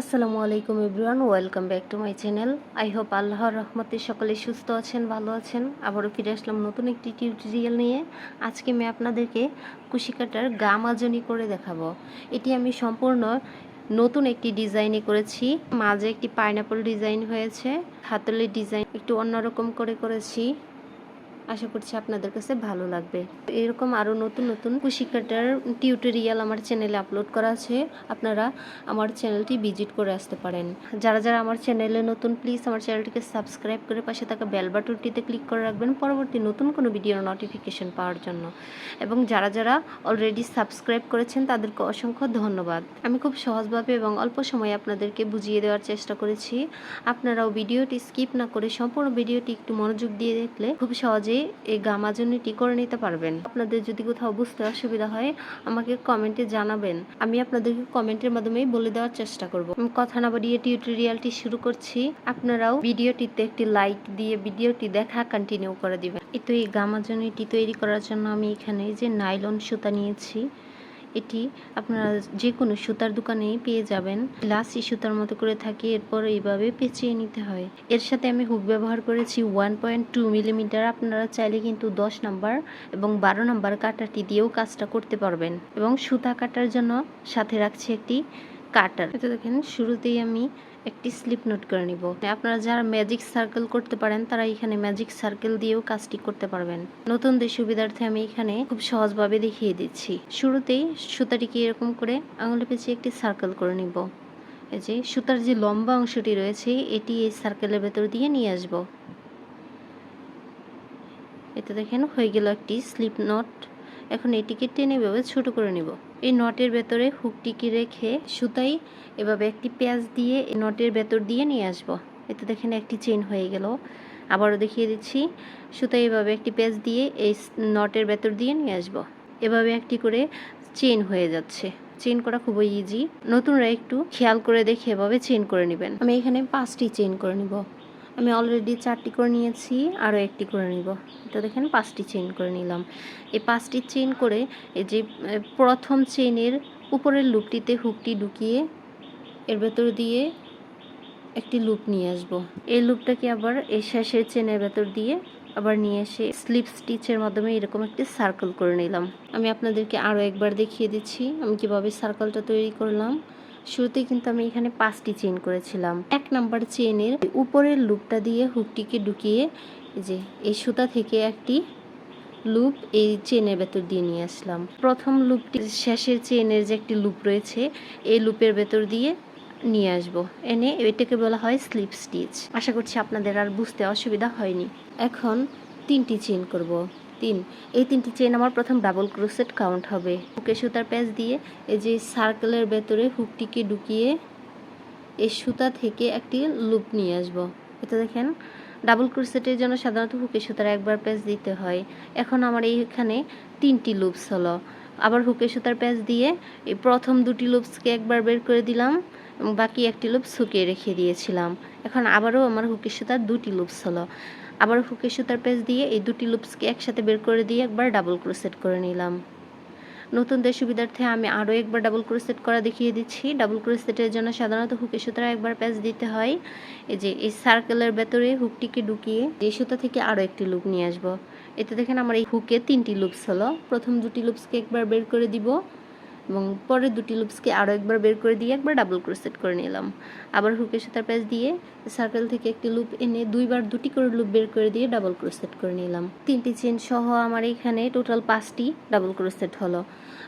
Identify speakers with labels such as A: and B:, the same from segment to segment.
A: আসসালামু আলাইকুম everyone, welcome back to my channel. I hope আল্লাহর রহমতে সকলে সুস্থ আছেন, ভালো আছেন। আবারও ফিরে আসলাম নতুন একটি টিউটোরিয়াল নিয়ে। আজকে আমি আপনাদেরকে কুশি কাটার গা মাজনি করে দেখাবো। এটি আমি সম্পূর্ণ নতুন একটি ডিজাইনে করেছি। মাঝে একটি পাইনাপল ডিজাইন হয়েছে, হাতলের ডিজাইন একটু অন্যরকম করে করেছি। আশা করছি আপনাদের কাছে ভালো লাগবে। এরকম আরও নতুন নতুন কুশি কাটার টিউটোরিয়াল আমার চ্যানেলে আপলোড করা আছে। আপনারা আমার চ্যানেলটি ভিজিট করে আসতে পারেন। যারা যারা আমার চ্যানেলে নতুন, প্লিজ আমার চ্যানেলটিকে সাবস্ক্রাইব করে পাশে থাকা বেল বাটনটিতে ক্লিক করে রাখবেন পরবর্তী নতুন কোনো ভিডিওর নোটিফিকেশন পাওয়ার জন্য। এবং যারা যারা অলরেডি সাবস্ক্রাইব করেছেন, তাদেরকে অসংখ্য ধন্যবাদ। আমি খুব সহজভাবে এবং অল্প সময়ে আপনাদেরকে বুঝিয়ে দেওয়ার চেষ্টা করেছি। আপনারাও ভিডিওটি স্কিপ না করে সম্পূর্ণ ভিডিওটি একটু মনোযোগ দিয়ে দেখলে খুব সহজেই এই গামাজনিটি করে নিতে পারবেন। আপনাদের যদি কোথাও বুঝতে অসুবিধা হয়, আমাকে কমেন্টে জানাবেন। আমি আপনাদেরকে কমেন্টের মাধ্যমেই বলে দেওয়ার চেষ্টা করব। কথা না বাড়িয়ে টিউটোরিয়ালটি শুরু করছি। আপনারাও ভিডিওটিতে একটি লাইক দিয়ে ভিডিওটি দেখা কন্টিনিউ করে দিবেন। এই তো এই গামাজনিটি তৈরি করার জন্য আমি এখানে যে নাইলন সুতা নিয়েছি। এটি আপনারা যে কোনো সুতার দোকানেই পেয়ে যাবেন। লাসি সুতার মতো করে থাকে, এরপর এইভাবে পেঁচিয়ে নিতে হয়। এর সাথে আমি হুক ব্যবহার করেছি ওয়ান পয়েন্ট টু মিলিমিটার আপনারা চাইলে কিন্তু দশ নাম্বার এবং বারো নাম্বার কাটাটি দিয়েও কাজটা করতে পারবেন এবং সুতা কাটার জন্য সাথে রাখছি একটি কাটার। এটা দেখেন, শুরুতেই আমি একটি স্লিপ নোট করে নিব। আপনারা যারা ম্যাজিক সার্কেল করতে পারেন, তারা এখানে ম্যাজিক সার্কেল দিয়েও কাজটি করতে পারবেন। নতুন নতুনদের সুবিধার্থে আমি এখানে খুব সহজভাবে দেখিয়ে দিচ্ছি। শুরুতেই সুতাটিকে এরকম করে আঙুলে পেঁচিয়ে একটি সার্কেল করে নিব। এই যে, সুতার যে লম্বা অংশটি রয়েছে, এটি এই সার্কেলের ভেতর দিয়ে নিয়ে আসব। এতে দেখেন হয়ে গেল একটি স্লিপ নট। এখন এটিকে টেনে ভেবে ছোট করে নিব। এই নটের ভেতরে হুকটিকে রেখে সুতাই এভাবে একটি পেঁয়াজ দিয়ে এই নটের ভেতর দিয়ে নিয়ে আসব। এতে দেখেন একটি চেন হয়ে গেল। আবারও দেখিয়ে দিচ্ছি সুতাই এভাবে একটি পেঁয়াজ দিয়ে এই নটের ভেতর দিয়ে নিয়ে আসব। এভাবে একটি করে চেন হয়ে যাচ্ছে। চেন করা খুবই ইজি নতুনরা একটু খেয়াল করে দেখে এভাবে চেন করে নেবেন। আমি এখানে পাঁচটি চেন করে নিব। আমি অলরেডি চারটি করে নিয়েছি, আরও একটি করে নিব। এটা দেখেন, পাঁচটি চেন করে নিলাম। এই পাঁচটি চেন করে এই যে প্রথম চেনের উপরের লুপটিতে হুকটি ঢুকিয়ে এর ভেতর দিয়ে একটি লুপ নিয়ে আসব। এই লুপটাকে আবার এই শেষের চেনের ভেতর দিয়ে আবার নিয়ে এসে স্লিপ স্টিচের মাধ্যমে এরকম একটি সার্কেল করে নিলাম। আমি আপনাদেরকে আরও একবার দেখিয়ে দিচ্ছি, আমি কীভাবে সার্কেলটা তৈরি করলাম। শুরুতে কিন্তু আমি এখানে পাঁচটি চেন করেছিলাম। এক নাম্বার চেনের উপরের লুপটা দিয়ে হুকটিকে ঢুকিয়ে যে, এই সুতা থেকে একটি লুপ এই চেনের ভেতর দিয়ে নিয়ে আসলাম। প্রথম লুপটি শেষের চেনের যে একটি লুপ রয়েছে, এই লুপের ভেতর দিয়ে নিয়ে আসব। এনে এটাকে বলা হয় স্লিপ স্টিচ আশা করছি আপনাদের আর বুঝতে অসুবিধা হয়নি। এখন তিনটি চেন করব। তিন। এই তিনটি চেন আমার প্রথম ডাবল ক্রোসেট কাউন্ট হবে। হুকে সুতার প্যাচ দিয়ে এই যে সার্কেলের ভেতরে হুকটিকে ঢুকিয়ে এই সুতা থেকে একটি লুপ নিয়ে আসব। এটা দেখেন ডাবল ক্রোসেটের জন্য সাধারণত হুকে সুতার একবার প্যাচ দিতে হয়। এখন আমার এইখানে তিনটি লুপস হলো। আবার হুকে সুতার প্যাচ দিয়ে এই প্রথম দুটি লুপসকে একবার বের করে দিলাম, বাকি একটি লুপ শুকিয়ে রেখে দিয়েছিলাম। এখন আবারও আমার হুকে সুতার দুটি লুপস হলো। আবার হুকে সুতার পেজ দিয়ে এই দুটি লুপসকে একসাথে বের করে দিয়ে একবার ডাবল ক্রোসেট করে নিলাম। নতুনদের সুবিধার্থে আমি আরও একবার ডাবল ক্রোসেট করা দেখিয়ে দিচ্ছি। ডাবল ক্রোসেটের জন্য সাধারণত হুকে সুতার একবার প্যাচ দিতে হয়। এই যে এই সার্কেলের ভেতরে হুকটিকে ঢুকিয়ে এই সুতা থেকে আরও একটি লুপ নিয়ে আসব। এতে দেখেন আমার এই হুকে তিনটি লুপস হলো। প্রথম দুটি লুপসকে একবার বের করে দিব। এবং পরে দুটি লুপসকে আরও একবার বের করে দিয়ে একবার ডাবল ক্রোসেট করে নিলাম। আবার হুকের সুতার প্যাচ দিয়ে সার্কেল থেকে একটি লুপ এনে দুইবার দুটি করে লুপ বের করে দিয়ে ডাবল ক্রোসেট করে নিলাম। তিনটি চেন সহ আমার এখানে টোটাল পাঁচটি ডাবল ক্রোসেট হলো।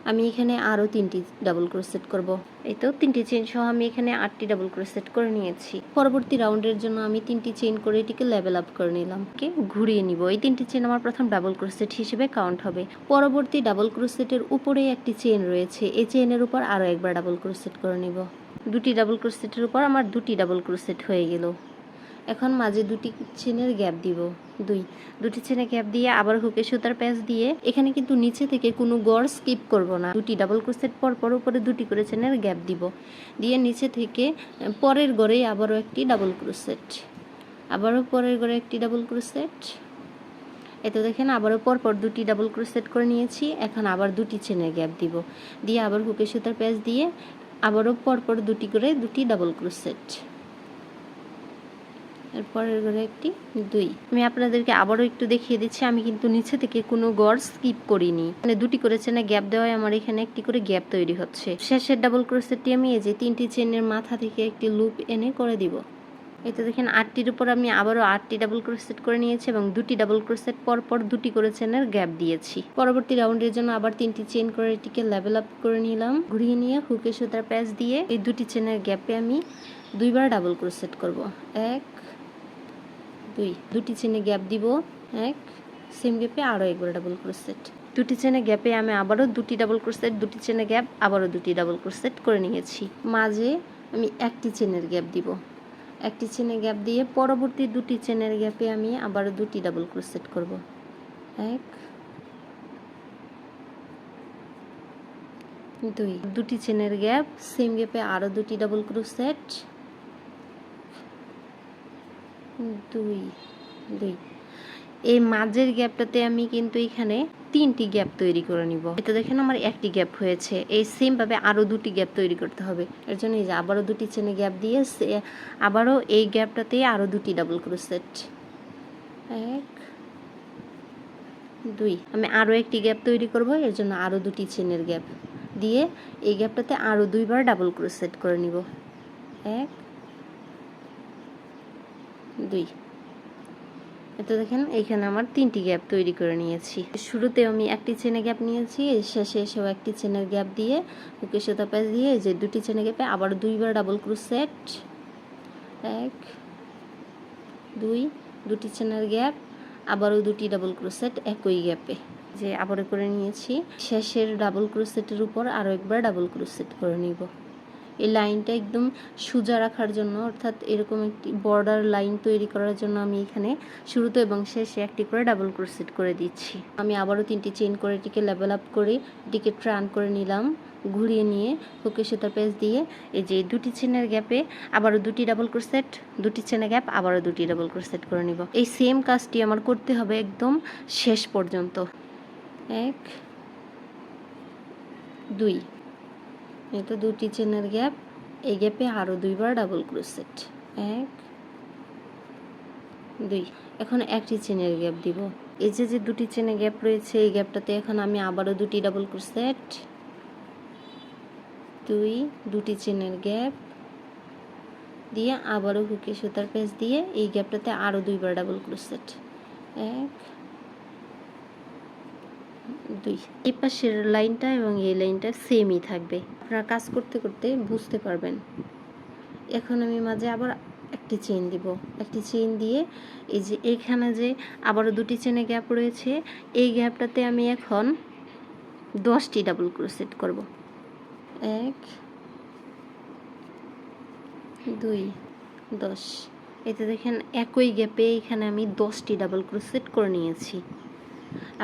A: আমি এখানে আরও তিনটি ডাবল ক্রোসেট করব। এই তো তিনটি চেন সহ আমি এখানে আটটি ডাবল ক্রোসেট করে নিয়েছি। পরবর্তী রাউন্ডের জন্য আমি তিনটি চেন করে এটিকে লেভেল আপ করে নিলাম। কে ঘুরিয়ে নিব। এই তিনটি চেন আমার প্রথম ডাবল ক্রোসেট হিসেবে কাউন্ট হবে। পরবর্তী ডাবল ক্রোসেটের উপরে একটি চেন রয়েছে। এই চেনের উপর আরও একবার ডাবল ক্রোসেট করে নিব। দুটি ডাবল ক্রোসেটের উপর আমার দুটি ডাবল ক্রোসেট হয়ে গেল। এখন মাঝে দুটি চেনের গ্যাপ দিব। দুই। দুটি চেনে গ্যাপ দিয়ে আবার হুকে সুতার প্যাচ দিয়ে এখানে কিন্তু নিচে থেকে কোনো গড় স্কিপ করব না। দুটি ডাবল ক্রোসেট পর পর উপরে দুটি করে চেনের গ্যাপ দিব। দিয়ে নিচে থেকে পরের গড়ে আবারও একটি ডাবল ক্রোসেট আবারও পরের গড়ে একটি ডাবল ক্রোসেট এতে দেখেন, আবারও পরপর দুটি ডাবল ক্রোসেট করে নিয়েছি। এখন আবার দুটি চেনের গ্যাপ দিব। দিয়ে আবার হুকে সুতার প্যাচ দিয়ে আবারও পরপর দুটি করে দুটি ডাবল ক্রোসেট এরপরের ঘরে একটি দুই। আমি আপনাদেরকে আবারও একটু দেখিয়ে দিচ্ছি, আমি কিন্তু নিচে থেকে কোনো গড় স্কিপ করিনি। মানে দুটি করে চেনে গ্যাপ দেওয়ায় আমার এখানে একটি করে গ্যাপ তৈরি হচ্ছে। শেষের ডাবল ক্রোসেটটি আমি এই যে তিনটি চেনের মাথা থেকে একটি লুপ এনে করে দিব। এতে দেখেন, আটটির উপর আমি আবারও আটটি ডাবল ক্রোসেট করে নিয়েছি এবং দুটি ডাবল ক্রোসেট পর পর দুটি করে চেনের গ্যাপ দিয়েছি। পরবর্তী রাউন্ডের জন্য আবার তিনটি চেন করে এটিকে লেভেল আপ করে নিলাম। ঘুরিয়ে নিয়ে হুকে সুতার প্যাচ দিয়ে এই দুটি চেনের গ্যাপে আমি দুইবার ডাবল ক্রোসেট করব। এক দুই। দুটি চেনে গ্যাপ দিব, এক। সেম গ্যাপে আরও একবার ডাবল ক্রোসেট দুটি চেনে গ্যাপে আমি আবারও দুটি ডাবল ক্রোসেট দুটি চেনে গ্যাপ আবারও দুটি ডাবল ক্রোসেট করে নিয়েছি। মাঝে আমি একটি চেনের গ্যাপ দিব। একটি চেনে গ্যাপ দিয়ে পরবর্তী দুটি চেনের গ্যাপে আমি আবারও দুটি ডাবল ক্রোসেট করব। এক। দুই। দুটি চেনের গ্যাপ সেম গ্যাপে আরও দুটি ডাবল ক্রোসেট দুই দুই। এই মাঝের গ্যাপটাতে আমি কিন্তু এখানে তিনটি গ্যাপ তৈরি করে নিব। এটা দেখেন আমার একটি গ্যাপ হয়েছে। এই সেম ভাবে আরও দুটি গ্যাপ তৈরি করতে হবে। এর জন্য এই যে আবারও দুটি চেনে গ্যাপ দিয়ে আবারও এই গ্যাপটাতে আরও দুটি ডাবল ক্রোসেট এক, দুই। আমি আরও একটি গ্যাপ তৈরি করব। এর জন্য আরও দুটি চেনের গ্যাপ দিয়ে এই গ্যাপটাতে আরও দুইবার ডাবল ক্রোসেট করে নিব। এক দুই। এটা দেখেন এখানে আমার তিনটি গ্যাপ তৈরি করে নিয়েছি। শুরুতে আমি একটি চেনে গ্যাপ নিয়েছি, শেষে এসেও একটি চেনের গ্যাপ দিয়ে বুকে সুতা প্যাচ দিয়ে যে দুটি চেনে গ্যাপে আবার দুইবার ডাবল ক্রুসেট এক, দুই, দুটি চেনের গ্যাপ, আবারও দুটি ডাবল ক্রুসেট একই গ্যাপে। যে আবারও করে নিয়েছি, শেষের ডাবল ক্রুসেটের উপর আরও একবার ডাবল ক্রুসেট করে নিব। এই লাইনটা একদম সোজা রাখার জন্য, অর্থাৎ এরকম একটি বর্ডার লাইন তৈরি করার জন্য আমি এখানে শুরুতে এবং শেষে একটি করে ডাবল ক্রোসেট করে দিচ্ছি। আমি আবারও তিনটি চেন করে এটিকে লেভেল আপ করে এটিকে ট্রান করে নিলাম, ঘুরিয়ে নিয়ে হুকে সুতার পেজ দিয়ে এই যে দুটি চেনের গ্যাপে আবারও দুটি ডাবল ক্রোসেট দুটি চেনের গ্যাপ আবারও দুটি ডাবল ক্রোসেট করে নিব। এই সেম কাজটি আমার করতে হবে একদম শেষ পর্যন্ত। এক, দুই। এটা দুটি চেনের গ্যাপ, এই গ্যাপে আরও দুইবার ডাবল ক্রোসেট এক, দুই। এখন একটি চেনের গ্যাপ দিব। এই যে যে দুটি চেনে গ্যাপ রয়েছে, এই গ্যাপটাতে এখন আমি আবারও দুটি ডাবল ক্রোসেট দুই, দুটি চেনের গ্যাপ দিয়ে আবারও হুকে সুতার পেজ দিয়ে এই গ্যাপটাতে আরও দুইবার ডাবল ক্রোসেট এক দুই। এই পাশের লাইনটা এবং এই লাইনটা সেমই থাকবে। আপনারা কাজ করতে করতে বুঝতে পারবেন। এখন আমি মাঝে আবার একটি চেন দিব। একটি চেন দিয়ে এই যে এখানে যে আবারও দুটি চেনে গ্যাপ রয়েছে, এই গ্যাপটাতে আমি এখন দশটি ডাবল ক্রোসেট করব। এক, দুই, দশ। এতে দেখেন একই গ্যাপে এখানে আমি দশটি ডাবল ক্রোসেট করে নিয়েছি।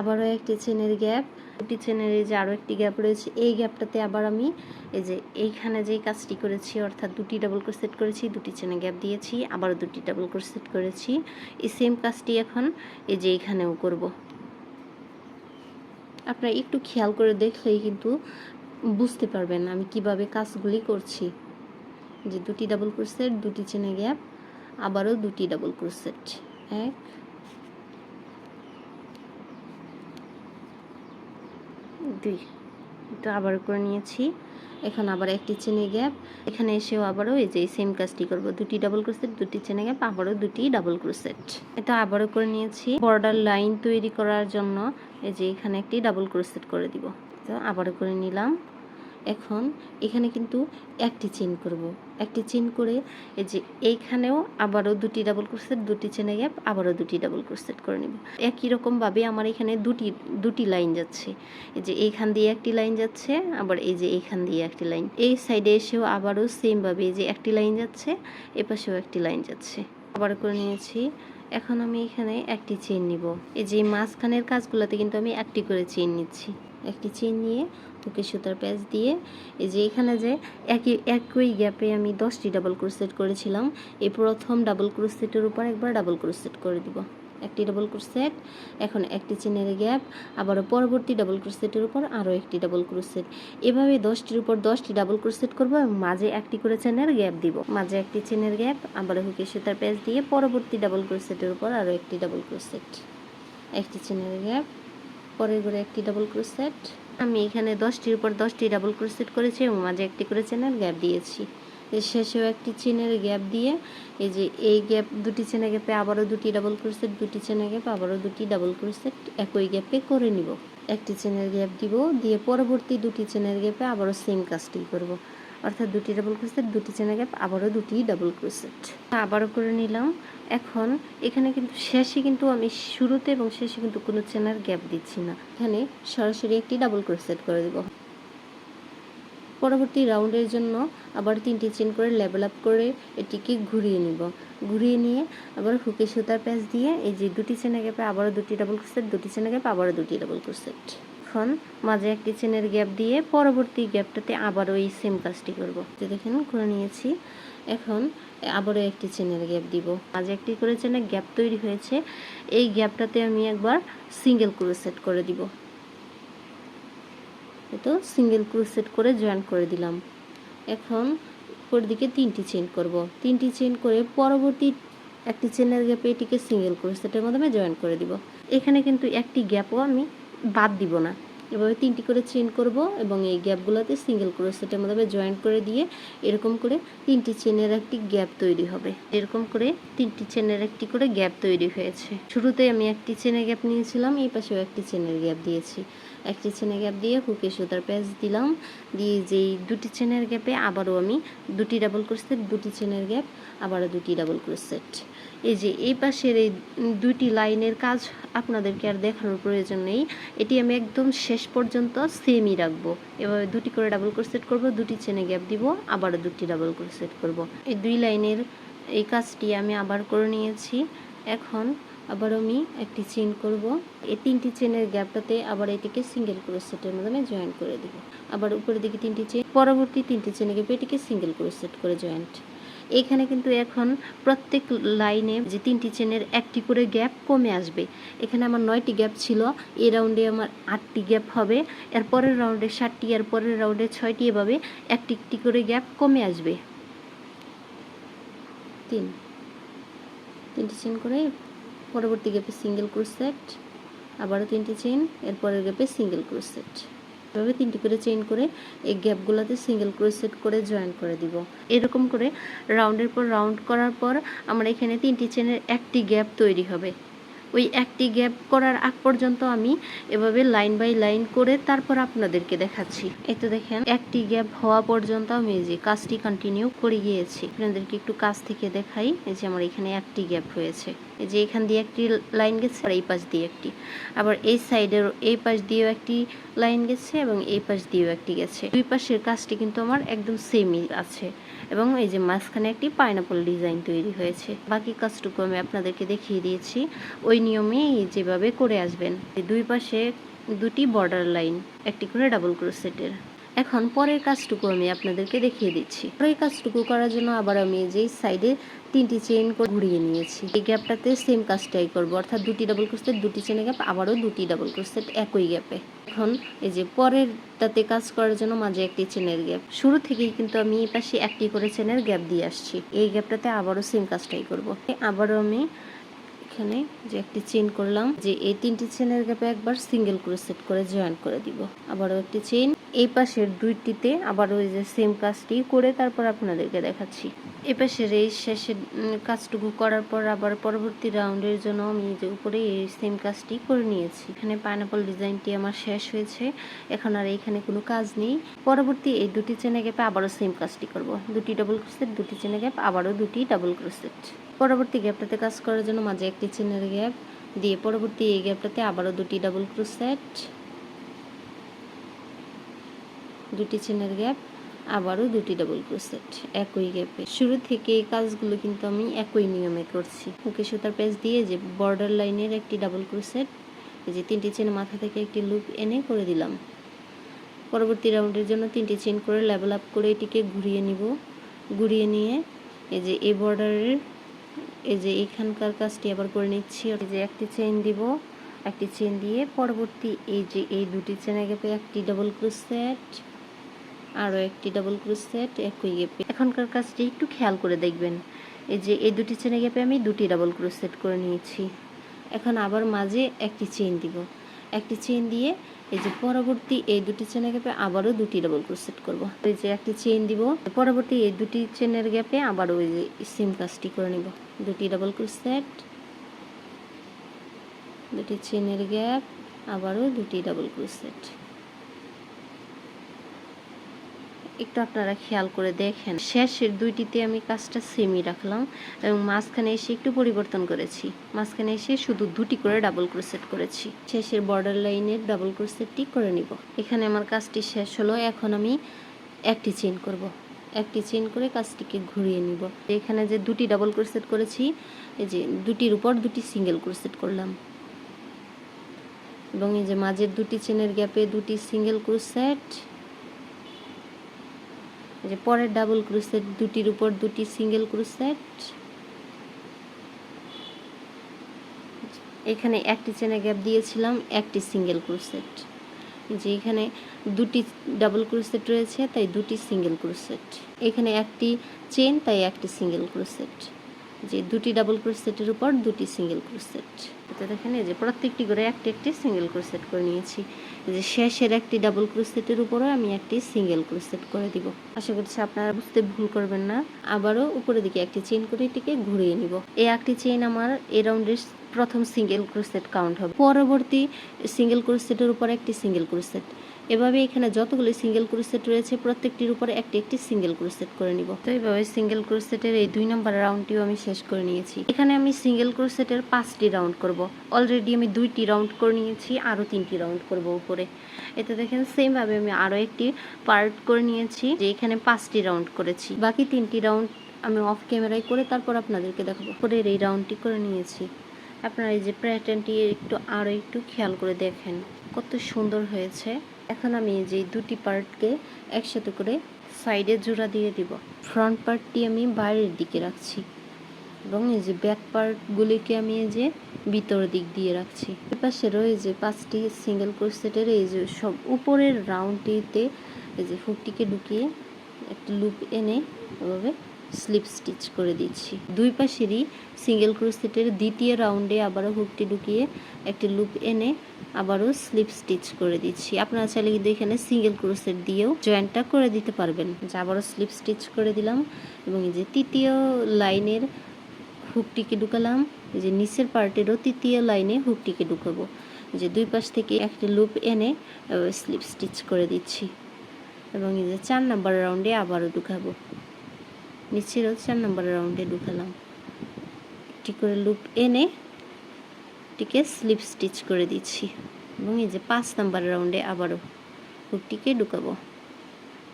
A: আবারও একটি চেনের গ্যাপ, দুটি চেনের এই যে আরও একটি গ্যাপ রয়েছে, এই গ্যাপটাতে আবার আমি এই যে এইখানে যেই কাজটি করেছি, অর্থাৎ দুটি ডাবল ক্রোসেট করেছি, দুটি চেনে গ্যাপ দিয়েছি, আবারও দুটি ডাবল ক্রোসেট করেছি। এই সেম কাজটি এখন এই যে এইখানেও করব। আপনারা একটু খেয়াল করে দেখলেই কিন্তু বুঝতে পারবেন আমি কীভাবে কাজগুলি করছি। যে দুটি ডাবল ক্রোসেট দুটি চেনে গ্যাপ, আবারও দুটি ডাবল ক্রোসেট এক দুই। এটা আবার করে নিয়েছি। এখন আবার একটি চেনে গ্যাপ। এখানে এসেও আবারও এই যে সেম কাজটি করব। দুটি ডাবল ক্রোসেট দুটি চেনে গ্যাপ, আবারও দুটি ডাবল ক্রোসেট এটা আবারও করে নিয়েছি। বর্ডার লাইন তৈরি করার জন্য এই যে এখানে একটি ডাবল ক্রোসেট করে দিব। তো আবারও করে নিলাম। এখন এখানে কিন্তু একটি চেন করব। একটি চেন করে এই যে এইখানেও আবারও দুটি ডাবল ক্রোসেট দুটি চেনে গ্যাপ আবারও দুটি ডাবল ক্রোসেট করে নেব। একই রকমভাবে আমার এখানে দুটি দুটি লাইন যাচ্ছে। এই যে এইখান দিয়ে একটি লাইন যাচ্ছে, আবার এই যে এইখান দিয়ে একটি লাইন এই সাইডে এসেও আবারও সেমভাবে এই যে একটি লাইন যাচ্ছে এপাশেও একটি লাইন যাচ্ছে। আবার করে নিয়েছি, এখন আমি এখানে একটি চেন নিব। এই যে মাঝখানের কাজগুলোতে কিন্তু আমি একটি করে চেন নিচ্ছি। একটি চেন নিয়ে হুকে সুতার প্যাচ দিয়ে, এই যে এখানে যে একই একই গ্যাপে আমি দশটি ডাবল ক্রোসেট করেছিলাম। এই প্রথম ডাবল ক্রোসেটের উপর একবার ডাবল ক্রোসেট করে দিব। একটি ডাবল ক্রোসেট এখন একটি চেনের গ্যাপ, আবারও পরবর্তী ডাবল ক্রোসেটের উপর আরও একটি ডাবল ক্রোসেট এভাবে দশটির উপর দশটি ডাবল ক্রোসেট করব এবং মাঝে একটি করে চেনের গ্যাপ দিব। মাঝে একটি চেনের গ্যাপ আবার হুকে সুতার প্যাচ দিয়ে পরবর্তী ডাবল ক্রোসেটের উপর আরও একটি ডাবল ক্রোসেট একটি চেনের গ্যাপ পরের ঘরে একটি ডাবল ক্রোসেট আমি এখানে দশটির উপর দশটি ডাবল ক্রোসেট করেছি এবং মাঝে একটি করে চেনের গ্যাপ দিয়েছি। এর শেষেও একটি চেনের গ্যাপ দিয়ে এই যে এই গ্যাপ দুটি চেনের গ্যাপে আবারও দুটি ডাবল ক্রোসেট দুটি চেনের গ্যাপ আবারও দুটি ডাবল ক্রোসেট একই গ্যাপে করে নিব। একটি চেনের গ্যাপ দিব, দিয়ে পরবর্তী দুটি চেনের গ্যাপে আবারও সেম কাজটি করব। অর্থাৎ দুটি ডাবল ক্রোসেট দুটি চেনের গ্যাপ আবারও দুটি ডাবল ক্রোসেট আবারও করে নিলাম। এখন এখানে কিন্তু শেষে কিন্তু আমি শুরুতে এবং শেষে কিন্তু কোনো চেনার গ্যাপ দিচ্ছি না। এখানে সরাসরি একটি ডাবল ক্রোসেট করে দেব। পরবর্তী রাউন্ডের জন্য আবার তিনটি চেন করে লেভেল আপ করে এটিকে ঘুরিয়ে নিব। ঘুরিয়ে নিয়ে আবার হুকে সুতার প্যাচ দিয়ে এই যে দুটি চেনে গ্যাপে আবারও দুটি ডাবল ক্রোসেট দুটি চেনে গ্যাপ আবারও দুটি ডাবল ক্রোসেট এখন মাঝে একটি চেনের গ্যাপ দিয়ে পরবর্তী গ্যাপটাতে আবারও এই সেম কাজটি করব। তো দেখেন, করে নিয়েছি। এখন আবারও একটি চেনের গ্যাপ দিব। মাঝে একটি করে চেনের গ্যাপ তৈরি হয়েছে, এই গ্যাপটাতে আমি একবার সিঙ্গেল ক্রোসেট করে দিব। তো সিঙ্গেল ক্রোসেট করে জয়েন করে দিলাম। এখন উপর দিকে তিনটি চেন করব। তিনটি চেন করে পরবর্তী একটি চেনের গ্যাপে এটিকে সিঙ্গেল ক্রোসেটের মাধ্যমে জয়েন করে দিব। এখানে কিন্তু একটি গ্যাপও আমি বাদ দিব না। এভাবে তিনটি করে চেন করব এবং এই গ্যাপগুলোতে সিঙ্গেল ক্রোসেটের মধ্যে জয়েন করে দিয়ে এরকম করে তিনটি চেনের একটি গ্যাপ তৈরি হবে। এরকম করে তিনটি চেনের একটি করে গ্যাপ তৈরি হয়েছে। শুরুতে আমি একটি চেনের গ্যাপ নিয়েছিলাম, এই পাশেও একটি চেনের গ্যাপ দিয়েছি। একটি চেনের গ্যাপ দিয়ে হুকে সুতার প্যাচ দিলাম, দিয়ে যেই দুটি চেনের গ্যাপে আবারও আমি দুটি ডাবল ক্রোসেট দুটি চেনের গ্যাপ আবারও দুটি ডাবল ক্রোসেট এই যে এই পাশের এই দুটি লাইনের কাজ আপনাদেরকে আর দেখানোর প্রয়োজন নেই। এটি আমি একদম শেষ পর্যন্ত সেমই রাখব। এভাবে দুটি করে ডাবল ক্রোসেট করব, দুটি চেনে গ্যাপ দিব, আবারও দুটি ডাবল ক্রোসেট করব। এই দুই লাইনের এই কাজটি আমি আবার করে নিয়েছি। এখন আবার আমি একটি চেন করব। এই তিনটি চেনের গ্যাপটাতে আবার এটিকে সিঙ্গেল ক্রোসেটের মাধ্যমে জয়েন করে দিব। আবার উপরের দিকে তিনটি চেন পরবর্তী তিনটি চেনে গ্যাপে এটিকে সিঙ্গেল ক্রোসেট করে জয়েন্ট এখানে কিন্তু এখন প্রত্যেক লাইনে যে তিনটি চেনের একটি করে গ্যাপ কমে আসবে। এখানে আমার নয়টি গ্যাপ ছিল এই রাউন্ডে আমার আটটি গ্যাপ হবে, এর পরের রাউন্ডে ষাটটি এর পরের রাউন্ডে ছয়টি, এভাবে একটি একটি করে গ্যাপ কমে আসবে। তিন। তিনটি চেন করে পরবর্তী গ্যাপে সিঙ্গেল ক্রোসেট আবারও তিনটি চেন, এর পরের গ্যাপে সিঙ্গেল ক্রোসেট এভাবে তিনটি করে চেইন করে এই গ্যাপগুলোতে সিঙ্গেল ক্রোসেট করে জয়েন করে দিব। এরকম করে রাউন্ডের পর রাউন্ড করার পর আমার এখানে তিনটি চেনের একটি গ্যাপ তৈরি হবে। ওই একটি গ্যাপ করার আগ পর্যন্ত আমি এভাবে লাইন বাই লাইন করে তারপর আপনাদেরকে দেখাচ্ছি। এই তো দেখেন, একটি গ্যাপ হওয়া পর্যন্ত আমি যে কাজটি কন্টিনিউ করে গিয়েছি। আপনাদেরকে একটু কাজ থেকে দেখাই, এই যে আমার এখানে একটি গ্যাপ হয়েছে। এই যে এখান দিয়ে একটি লাইন গেছে আর এই পাশ দিয়ে একটি। আবার এই সাইডের এই পাশ দিয়েও একটি লাইন গেছে এবং এই পাশ দিয়েও একটি গেছে। দুই পাশের কাজটি কিন্তু আমার একদম সেমই আছে এবং এই যে মাঝখানে একটি পাইনাপল ডিজাইন তৈরি হয়েছে। বাকি কাজটুকু আমি আপনাদেরকে দেখিয়ে দিয়েছি। ওই নিয়মে যেভাবে করে আসবেন। দুই পাশে দুটি বর্ডার লাইন একটি করে ডাবল ক্রোসেটের এখন পরের কাজটুকু আমি আপনাদেরকে দেখিয়ে দিচ্ছি। পরের কাজটুকু করার জন্য আবার আমি যেই সাইডে তিনটি চেন ঘুরিয়ে নিয়েছি। এই গ্যাপটাতে সেম কাজটাই করব, অর্থাৎ দুটি ডাবল ক্রোসেট দুটি চেনে গ্যাপ আবারও দুটি ডাবল ক্রোসেট একই গ্যাপে এখন এই যে পরেরটাতে কাজ করার জন্য মাঝে একটি চেনের গ্যাপ শুরু থেকেই কিন্তু আমি এই পাশে একটি করে চেনের গ্যাপ দিয়ে আসছি। এই গ্যাপটাতে আবারও সেম কাজটাই করব। আবারও আমি এখানে যে একটি চেন করলাম, যে এই তিনটি চেনের গ্যাপে একবার সিঙ্গেল ক্রোসেট করে জয়েন করে দিব। আবারও একটি চেইন এই পাশের দুইটিতে আবার ওই যে সেম কাজটি করে তারপর আপনাদেরকে দেখাচ্ছি। এই পাশের এই শেষের কাজটুকু করার পর আবার পরবর্তী রাউন্ডের জন্য আমি যে উপরে এই সেম কাজটি করে নিয়েছি। এখানে পাইনাপল ডিজাইনটি আমার শেষ হয়েছে। এখন আর এখানে কোনো কাজ নেই। পরবর্তী এই দুটি চেনে গ্যাপে আবারও সেম কাজটি করব। দুটি ডাবল ক্রোসেট দুটি চেনে গ্যাপ আবারও দুটি ডাবল ক্রোসেট পরবর্তী গ্যাপটাতে কাজ করার জন্য মাঝে একটি চেনের গ্যাপ দিয়ে পরবর্তী এই গ্যাপটাতে আবারও দুটি ডাবল ক্রোসেট দুটি চেনের গ্যাপ, আবারও দুটি ডাবল ক্রোসেট একই গ্যাপে। শুরু থেকে এই কাজগুলো কিন্তু আমি একই নিয়মে করছি। মুখে সুতার পেজ দিয়ে যে বর্ডার লাইনের একটি ডাবল ক্রোসেট এই যে তিনটি চেন মাথা থেকে একটি লুপ এনে করে দিলাম। পরবর্তী রাউন্ডের জন্য তিনটি চেন করে লেভেল আপ করে এটিকে ঘুরিয়ে নিব। ঘুরিয়ে নিয়ে এই যে এই বর্ডারের এই যে এখানকার কাজটি আবার করে নিচ্ছি। যে একটি চেইন দিব, একটি চেইন দিয়ে পরবর্তী এই যে এই দুটি চেনে গ্যাপে একটি ডাবল ক্রোসেট আরও একটি ডাবল ক্রোসেট একই গ্যাপে এখনকার কাজটি একটু খেয়াল করে দেখবেন। এই যে এই দুটি চেনে গ্যাপে আমি দুটি ডাবল ক্রোসেট করে নিয়েছি। এখন আবার মাঝে একটি চেইন দিব। একটি চেইন দিয়ে এই যে পরবর্তী এই দুটি চেনের গ্যাপে আবারও দুটি ডাবল ক্রোসেট করব। এই যে একটি চেন দিব, পরবর্তী এই দুটি চেনের গ্যাপে আবারও ওই যে সিম কাজটি করে নিব। দুটি ডাবল ক্রোসেট দুটি চেনের গ্যাপ আবারও দুটি ডাবল ক্রোসেট একটু আপনারা খেয়াল করে দেখেন। শেষের দুইটিতে আমি কাজটা সেমি রাখলাম এবং মাঝখানে এসে একটু পরিবর্তন করেছি। মাঝখানে এসে শুধু দুটি করে ডাবল ক্রোসেট করেছি। শেষের বর্ডার লাইনের ডাবল ক্রোসেটটি করে নিব। এখানে আমার কাজটি শেষ হলো, এখন আমি একটি চেন করব। একটি চেন করে কাজটিকে ঘুরিয়ে নিব। এখানে যে দুটি ডাবল ক্রোসেট করেছি, এই যে দুটির উপর দুটি সিঙ্গেল ক্রোসেট করলাম। এবং এই যে মাঝের দুটি চেনের গ্যাপে দুটি সিঙ্গেল ক্রোসেট যে পরের ডাবল ক্রুসেট দুটির উপর দুটি সিঙ্গেল ক্রুসেট এখানে একটি চেনে গ্যাপ দিয়েছিলাম, একটি সিঙ্গেল ক্রুসেট যে এখানে দুটি ডাবল ক্রুসেট রয়েছে, তাই দুটি সিঙ্গেল ক্রুসেট এখানে একটি চেন তাই একটি সিঙ্গেল ক্রোসেট যে দুটি ডাবল ক্রোসেটের উপর দুটি সিঙ্গেল ক্রোসেট এটা দেখেন, এই যে প্রত্যেকটি করে একটি একটি সিঙ্গেল ক্রোসেট করে নিয়েছি। যে শেষের একটি ডাবল ক্রোসেটের উপরেও আমি একটি সিঙ্গেল ক্রোসেট করে দিব। আশা করছি আপনারা বুঝতে ভুল করবেন না। আবারও উপরের দিকে একটি চেইন করে এটিকে ঘুরিয়ে নিব। এই একটি চেইন আমার এই রাউন্ডের প্রথম সিঙ্গেল ক্রোসেট কাউন্ট হবে। পরবর্তী সিঙ্গেল ক্রোসেটের উপর একটি সিঙ্গেল ক্রোসেট এভাবে এখানে যতগুলো সিঙ্গেল ক্রোসেট রয়েছে, প্রত্যেকটির উপরে একটি একটি সিঙ্গেল ক্রোসেট করে নিব। তো এইভাবে সিঙ্গেল ক্রোসেটের এই দুই নম্বর রাউন্ডটিও আমি শেষ করে নিয়েছি। এখানে আমি সিঙ্গেল ক্রোসেটের পাঁচটি রাউন্ড করব। অলরেডি আমি দুইটি রাউন্ড করে নিয়েছি, আরও তিনটি রাউন্ড করব উপরে। এতে দেখেন সেমভাবে আমি আরও একটি পার্ট করে নিয়েছি, যে এখানে পাঁচটি রাউন্ড করেছি। বাকি তিনটি রাউন্ড আমি অফ ক্যামেরায় করে তারপর আপনাদেরকে দেখাবো। পরের এই রাউন্ডটি করে নিয়েছি। আপনারা এই যে প্যাটার্নটি একটু আরও একটু খেয়াল করে দেখেন। কত সুন্দর হয়েছে। এখন আমি যে দুটি পার্টকে একসাথে করে সাইডে জোড়া দিয়ে দিব। ফ্রন্ট পার্টটি আমি বাইরের দিকে রাখছি এবং এই যে ব্যাক পার্টগুলিকে আমি এই যে ভিতর দিক দিয়ে রাখছি। এপাশে রয়েছে পাঁচটি সিঙ্গেল ক্রোসেটের এই যে সব উপরের রাউন্ডটিতে এই যে হুকটিকে ঢুকিয়ে একটা লুপ এনে এভাবে স্লিপ স্টিচ করে দিচ্ছি। দুই পাশেরই সিঙ্গেল ক্রোসেটের দ্বিতীয় রাউন্ডে আবারও হুকটি ঢুকিয়ে একটি লুপ এনে আবারও স্লিপ স্টিচ করে দিচ্ছি। আপনারা চাইলে কিন্তু এখানে সিঙ্গেল ক্রোসেট দিয়েও জয়েন্টটা করে দিতে পারবেন। যে আবারও স্লিপ স্টিচ করে দিলাম এবং এই যে তৃতীয় লাইনের হুকটিকে ঢুকালাম, এই যে নিচের পার্টেরও তৃতীয় লাইনে হুকটিকে ঢুকাবো। যে দুই পাশ থেকে একটি লুপ এনে স্লিপ স্টিচ করে দিচ্ছি। এবং এই যে চার নাম্বার রাউন্ডে আবারও ঢুকাবো। নিচেরও চার নম্বর রাউন্ডে ঢুকালাম। একটি করে লুপ এনে টিকে স্লিপ স্টিচ করে দিচ্ছি। এবং এই যে পাঁচ নাম্বার রাউন্ডে আবারও হুকটিকে ঢুকাবো।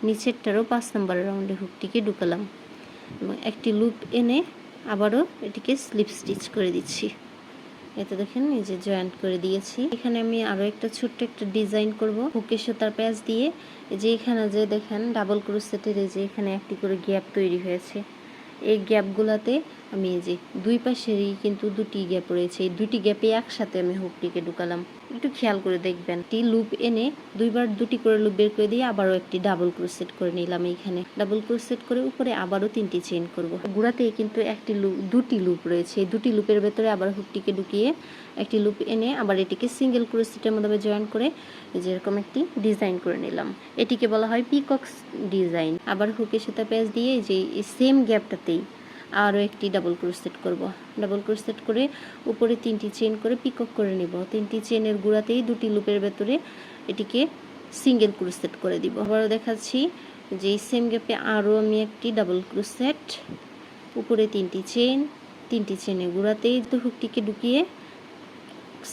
A: নিচেরটারও পাঁচ নাম্বার রাউন্ডে হুকটিকে ঢুকালাম। এবং একটি লুপ এনে আবারও এটিকে স্লিপ স্টিচ করে দিচ্ছি। এতে দেখেন এই যে জয়েন্ট করে দিয়েছি। এখানে আমি আরও একটা ছোট্ট একটা ডিজাইন করব। হুকে সুতার প্যাচ দিয়ে যে এখানে যে দেখেন ডাবল ক্রোসেটের এই যে এখানে একটি করে গ্যাপ তৈরি হয়েছে। এই গ্যাপগুলোতে আমি এই যে দুই পাশেরই কিন্তু দুটি গ্যাপ রয়েছে। এই দুটি গ্যাপে একসাথে আমি হুকটিকে ঢুকালাম। একটু খেয়াল করে দেখবেন, একটি লুপ এনে দুইবার দুটি করে লুপ বের করে দিয়ে আবারও একটি ডাবল ক্রোসেট করে নিলাম এইখানে। ডাবল ক্রোসেট করে উপরে আবারও তিনটি চেইন করব। গুড়াতে কিন্তু একটি লুপ, দুটি লুপ রয়েছে। এই দুটি লুপের ভেতরে আবার হুকটিকে ঢুকিয়ে একটি লুপ এনে আবার এটিকে সিঙ্গেল ক্রোসেটের মাধ্যমে জয়েন করে যেরকম একটি ডিজাইন করে নিলাম। এটিকে বলা হয় পিকক্স ডিজাইন। আবার হুকের সাথে প্যাচ দিয়ে যে সেম গ্যাপটাতেই আরও একটি ডাবল ক্রোসেট করব। ডাবল ক্রোসেট করে উপরে তিনটি চেন করে পিকক করে নেব। তিনটি চেনের গুঁড়াতেই দুটি লুপের ভেতরে এটিকে সিঙ্গেল ক্রোসেট করে দিব। আবারও দেখাচ্ছি যে সেম গ্যাপে আরও আমি একটি ডাবল ক্রোসেট উপরে তিনটি চেন তিনটি চেনের গুঁড়াতেই হুকটিকে ঢুকিয়ে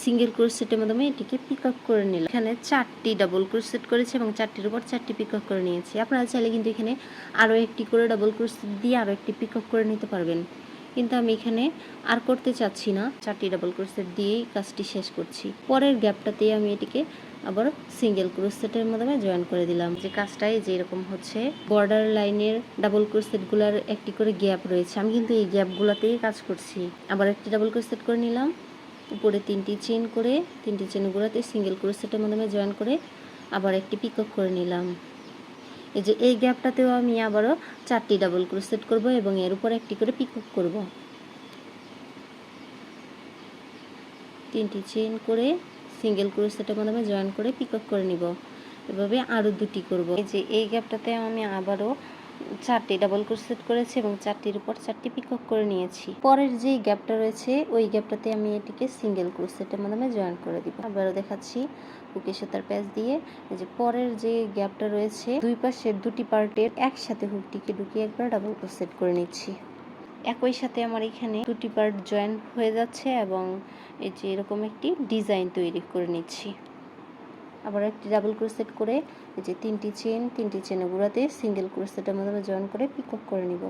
A: সিঙ্গেল ক্রোসেটের মাধ্যমে এটিকে পিক আপ করে নিলাম। এখানে চারটি ডাবল ক্রোসেট করেছি এবং চারটির উপর চারটি পিক আপ করে নিয়েছি। আপনারা চাইলে কিন্তু এখানে আরও একটি করে ডাবল ক্রোসেট দিয়ে আরও একটি পিক আপ করে নিতে পারবেন। কিন্তু আমি এখানে আর করতে চাচ্ছি না। চারটি ডাবল ক্রোসেট দিয়েই কাজটি শেষ করছি। পরের গ্যাপটাতেই আমি এটিকে আবার সিঙ্গেল ক্রোসেটের মাধ্যমে জয়েন করে দিলাম। যে কাজটাই যে এরকম হচ্ছে বর্ডার লাইনের ডাবল ক্রোসেটগুলোর একটি করে গ্যাপ রয়েছে। আমি কিন্তু এই গ্যাপগুলোতেই কাজ করছি। আবার একটি ডাবল ক্রোসেট করে নিলাম। উপরে তিনটি চেন করে, তিনটি চেনগুলোতে সিঙ্গেল ক্রোসেটের মাধ্যমে জয়েন করে আবার একটি পিকক করে নিলাম। এই যে এই গ্যাপটাতেও আমি আবারও চারটি ডাবল ক্রোসেট করব এবং এর উপর একটি করে পিকক করব। তিনটি চেন করে সিঙ্গেল ক্রোসেটের মাধ্যমে জয়েন করে পিকক করে নিব। এভাবে আরও দুটি করব। এই যে এই গ্যাপটাতে আমি আবারও চারটি ডাবল ক্রোসেট করেছি এবং চারটির উপর চারটি পিকক করে নিয়েছি। পরের যে গ্যাপটা রয়েছে, ওই গ্যাপটাতে আমি এটিকে সিঙ্গেল ক্রোসেটের মাধ্যমে জয়েন করে দিব। আবারও দেখাচ্ছি বুকে সুতার প্যাচ দিয়ে। যে পরের যে গ্যাপটা রয়েছে, দুই পাশের দুটি পার্টের একসাথে হুকটিকে ঢুকিয়ে একবার ডাবল ক্রোসেট করে নিচ্ছি। একই সাথে আমার এখানে দুটি পার্ট জয়েন হয়ে যাচ্ছে এবং এই যে এরকম একটি ডিজাইন তৈরি করে নিচ্ছি। আবার একটি ডাবল ক্রোসেট করে এই যে তিনটি চেন তিনটি চেনে গুঁড়াতে সিঙ্গেল ক্রোসেটের মধ্যে জয়েন করে পিকক করে নিব।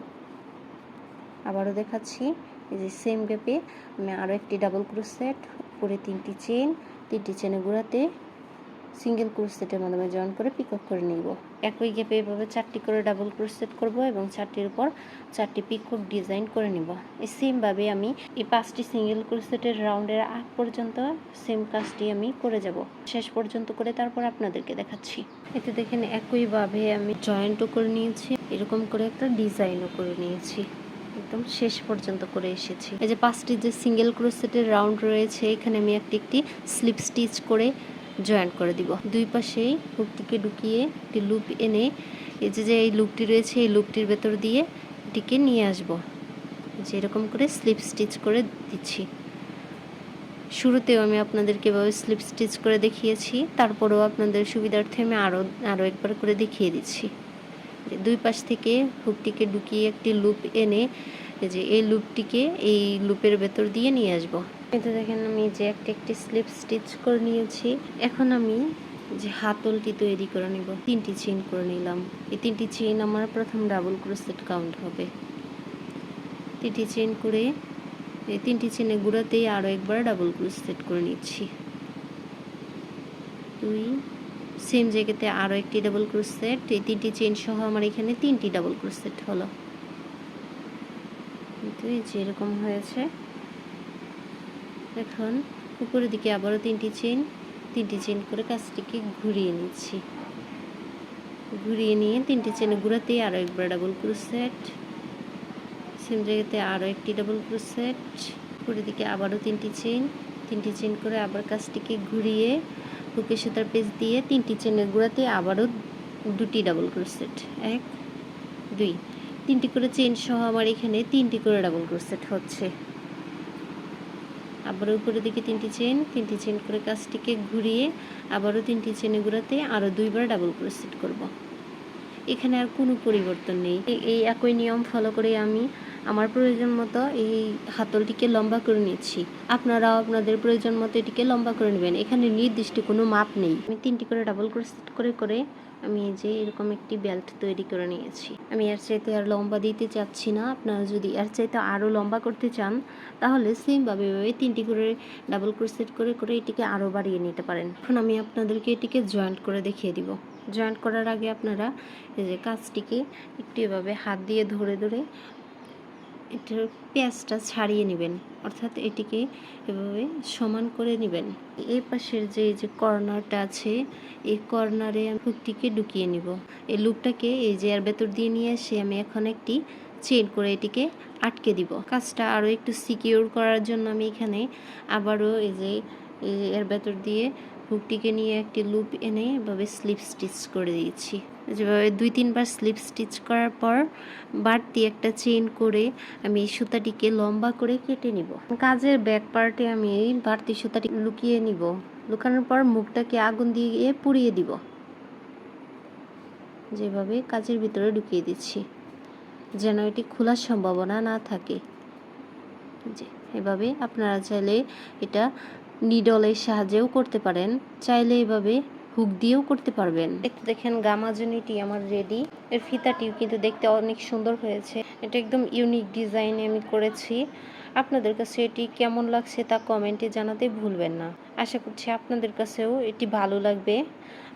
A: আবারও দেখাচ্ছি, এই যে সেম গ্যাপে আমি আরও একটি ডাবল ক্রোসেট উপরে তিনটি চেন তিনটি চেনে গুঁড়াতে সিঙ্গেল ক্রোসেটের মাধ্যমে জয়েন করে পিকক করে নিব। একই গ্যাপে এভাবে চারটি করে ডাবল ক্রোসেট করব এবং চারটির উপর চারটি পিকক ডিজাইন করে নিব। সেমভাবে আমি এই পাঁচটি সিঙ্গেল ক্রোসেটের রাউন্ডের আগ পর্যন্ত সেম কাজটি আমি করে যাব। শেষ পর্যন্ত করে তারপর আপনাদেরকে দেখাচ্ছি। এতে দেখেন একইভাবে আমি জয়েন্টও করে নিয়েছি, এরকম করে একটা ডিজাইনও করে নিয়েছি। একদম শেষ পর্যন্ত করে এসেছি। এই যে পাঁচটি যে সিঙ্গেল ক্রোসেটের রাউন্ড রয়েছে, এখানে আমি একটি একটি স্লিপ স্টিচ করে জয়েন করে দিব। দুই পাশেই হুকটিকে ঢুকিয়ে একটি লুপ এনে এই যে যে এই লুপটি রয়েছে, এই লুপটির ভেতর দিয়ে এটিকে নিয়ে আসব। যেরকম করে স্লিপ স্টিচ করে দিচ্ছি। শুরুতেও আমি আপনাদেরকে এভাবে স্লিপ স্টিচ করে দেখিয়েছি, তারপরেও আপনাদের সুবিধার্থে আমি আরও আরও একবার করে দেখিয়ে দিচ্ছি। দুই পাশ থেকে হুকটিকে ঢুকিয়ে একটি লুপ এনে যে এই লুপটিকে এই লুপের ভেতর দিয়ে নিয়ে আসব। এতে দেখেন আমি যে একটা একটি স্লিপ স্টিচ করে নিয়েছি। এখন আমি যে হাতলটি তৈরি করে নিব, তিনটি চেইন করে নিলাম। এই তিনটি চেইন আমার প্রথম ডাবল ক্রোসেট কাউন্ট হবে। তিনটি চেইন করে এই তিনটি চেনে গুঁড়াতেই আরও একবার ডাবল ক্রোসেট করে নিচ্ছি। দুই সেম জায়গাতে আরও একটি ডাবল ক্রোসেট এই তিনটি চেন সহ আমার এখানে তিনটি ডাবল ক্রোসেট হলো। কিন্তু এই যে এরকম হয়েছে। এখন উপরের দিকে আবারও তিনটি চেন তিনটি চেন করে কাজটিকে ঘুরিয়ে নিচ্ছি। ঘুরিয়ে নিয়ে তিনটি চেনে ঘুরাতে আরও একবার ডাবল ক্রোসেট সেম জায়গাতে আরও একটি ডাবল ক্রোসেট উপরের দিকে আবারও তিনটি চেন তিনটি চেন করে আবার কাজটিকে ঘুরিয়ে বুকে সুতার পেজ দিয়ে তিনটি চেনের গুঁড়াতে আবারও দুটি ডাবল ক্রোসেট এক, দুই। তিনটি করে চেন সহ আমার এখানে তিনটি করে ডাবল ক্রোসেট হচ্ছে। আবার উপরের দিকে তিনটি চেন তিনটি চেন করে কাজটিকে ঘুরিয়ে আবারও তিনটি চেনে ঘুরাতে আরও দুইবার ডাবল ক্রোসেট করব। এখানে আর কোনো পরিবর্তন নেই এই একই নিয়ম ফলো করে আমি আমার প্রয়োজন মতো এই হাতলটিকে লম্বা করে নিচ্ছি। আপনারাও আপনাদের প্রয়োজন মতো এটিকে লম্বা করে নেবেন। এখানে নির্দিষ্ট কোনো মাপ নেই। আমি তিনটি করে ডাবল ক্রোসেট করে করে আমি এই যে এরকম একটি বেল্ট তৈরি করে নিয়েছি। আমি এর চাইতে আর লম্বা দিতে চাচ্ছি না। আপনারা যদি এর চাইতে আরও লম্বা করতে চান, তাহলে সেমভাবে এভাবে তিনটি করে ডাবল ক্রোসেট করে করে এটিকে আরও বাড়িয়ে নিতে পারেন। এখন আমি আপনাদেরকে এটিকে জয়েন্ট করে দেখিয়ে দিব। জয়েন্ট করার আগে আপনারা এই যে কাজটিকে একটু এভাবে হাত দিয়ে ধরে ধরে এটার পেঁয়াজটা ছাড়িয়ে নেবেন। অর্থাৎ এটিকে এভাবে সমান করে নেবেন। এই পাশের যে এই যে কর্নারটা আছে, এই কর্নারে আমি হুকটিকে ঢুকিয়ে নিব। এই লুপটাকে এই যে এর ভেতর দিয়ে নিয়ে এসে আমি এখন একটি চেন করে এটিকে আটকে দিব। কাজটা আরও একটু সিকিউর করার জন্য আমি এখানে আবারও এই যে এর ভেতর দিয়ে হুকটিকে নিয়ে একটি লুপ এনে এভাবে স্লিপ স্টিচ করে দিয়েছি। যেভাবে দুই, তিনবার স্লিপ স্টিচ করার পর বাড়তি একটা চেইন করে আমি এই সুতাটিকে লম্বা করে কেটে নিব। কাজের ব্যাক পার্টে আমি এই বাড়তি সুতাটি লুকিয়ে নিব। লুকানোর পর মুখটাকে আগুন দিয়ে পুড়িয়ে দিব। যেভাবে কাজের ভিতরে ঢুকিয়ে দিচ্ছি, যেন এটি খোলার সম্ভাবনা না থাকে। যে এভাবে আপনারা চাইলে এটা নিডলের সাহায্যেও করতে পারেন, চাইলে এভাবে হুক দিয়েও করতে পারবেন। দেখতে দেখেন, গামাজনিটি আমার রেডি এর ফিতাটিও কিন্তু দেখতে অনেক সুন্দর হয়েছে। এটা একদম ইউনিক ডিজাইনে আমি করেছি। আপনাদের কাছে এটি কেমন লাগছে তা কমেন্টে জানাতে ভুলবেন না। আশা করছি আপনাদের কাছেও এটি ভালো লাগবে।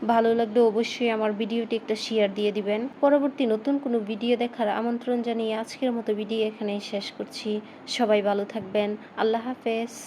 A: ভালো লাগলে অবশ্যই আমার ভিডিওটি একটা শেয়ার দিয়ে দিবেন। পরবর্তী নতুন কোনো ভিডিও দেখার আমন্ত্রণ জানিয়ে আজকের মতো ভিডিও এখানেই শেষ করছি। সবাই ভালো থাকবেন। আল্লাহ হাফেজ।